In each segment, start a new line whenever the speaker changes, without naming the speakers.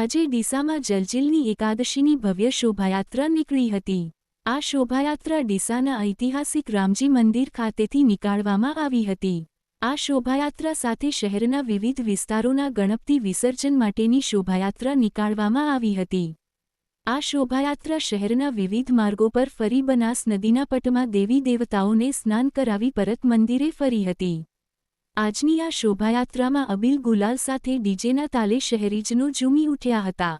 આજે ડીસામાં જલજીલની એકાદશીની ભવ્ય શોભાયાત્રા નીકળી હતી. આ શોભાયાત્રા ડીસાના ઐતિહાસિક રામજી મંદિર ખાતેથી નીકાળવામાં આવી હતી. આ શોભાયાત્રા સાથે શહેરના વિવિધ વિસ્તારોના ગણપતિ વિસર્જન માટેની શોભાયાત્રા નીકાળવામાં આવી હતી. આ શોભાયાત્રા શહેરના વિવિધ માર્ગો પર ફરી બનાસ નદીના પટમાં દેવી દેવતાઓને સ્નાન કરાવી પરત મંદિરે ફરી હતી. આજની આ શોભાયાત્રામાં અબીલ ગુલાલ સાથે ડીજેના તાલે શહેરીજનો ઝૂમી ઉઠ્યા હતા.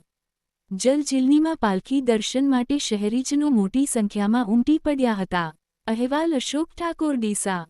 જલજીલનીમાં પાલખી દર્શન માટે શહેરીજનો મોટી સંખ્યામાં ઉમટી પડ્યા હતા. અહેવાલ અશોક ઠાકોર ડીસા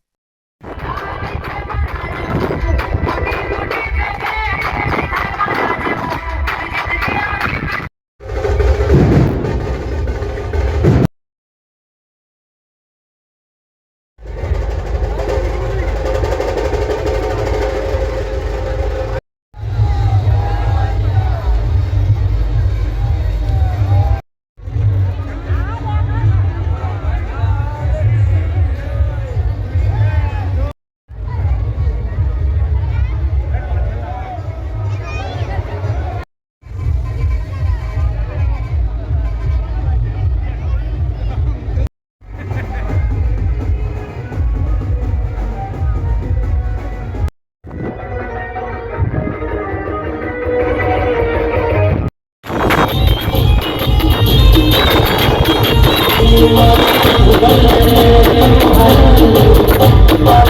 Thank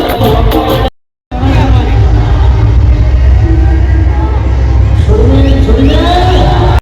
you.